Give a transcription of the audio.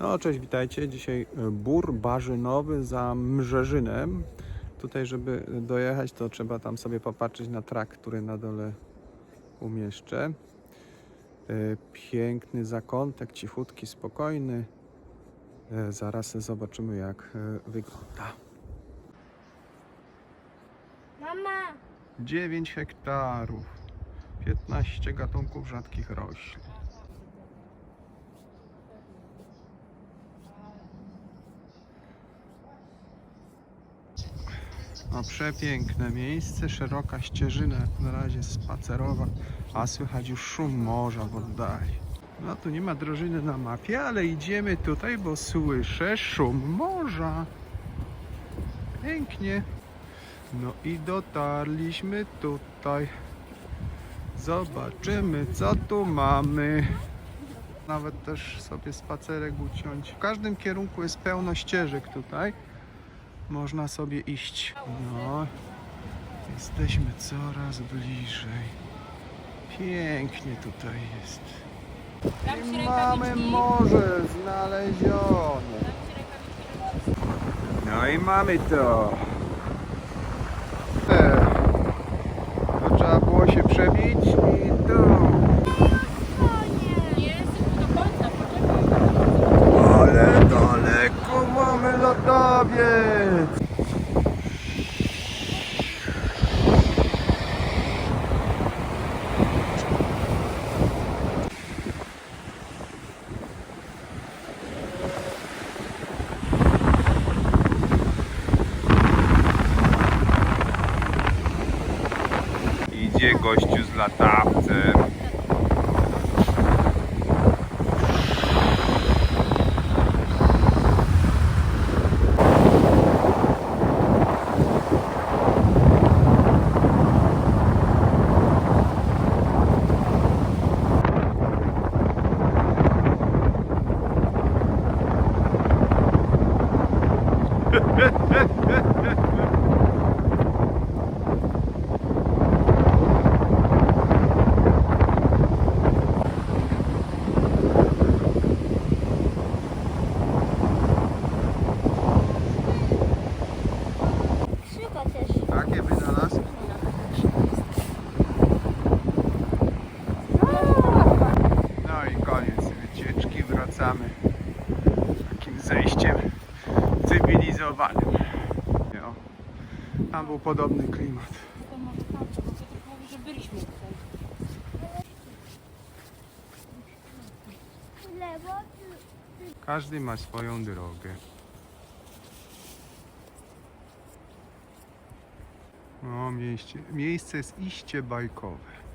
No cześć, witajcie. Dzisiaj e, bór barzynowy za Mrzeżynem. Tutaj, żeby dojechać, to trzeba tam sobie popatrzeć na trak, który na dole umieszczę. E, Piękny zakątek, cichutki, spokojny. E, Zaraz zobaczymy, jak wygląda. Mama, 9 hektarów, 15 gatunków rzadkich roślin. No przepiękne miejsce, szeroka ścieżyna, jak na razie spacerowa, a słychać już szum morza w oddali. No tu nie ma drożyny na mapie, ale idziemy tutaj, bo słyszę szum morza. Pięknie. No i dotarliśmy tutaj. Zobaczymy, co tu mamy. Nawet też sobie spacerek uciąć. W każdym kierunku jest pełno ścieżek tutaj. Można sobie iść. No, jesteśmy coraz bliżej. Pięknie tutaj jest. I mamy morze znalezione. No i mamy to. To trzeba było się przebić i tu. Ale daleko latawiec. Idzie gościu z latawcem. Krzyko też. Takie wynalazki. No i koniec wycieczki. Wracamy cywilizowanym. No. Tam był podobny klimat. Każdy ma swoją drogę. No, miejsce, miejsce jest iście bajkowe.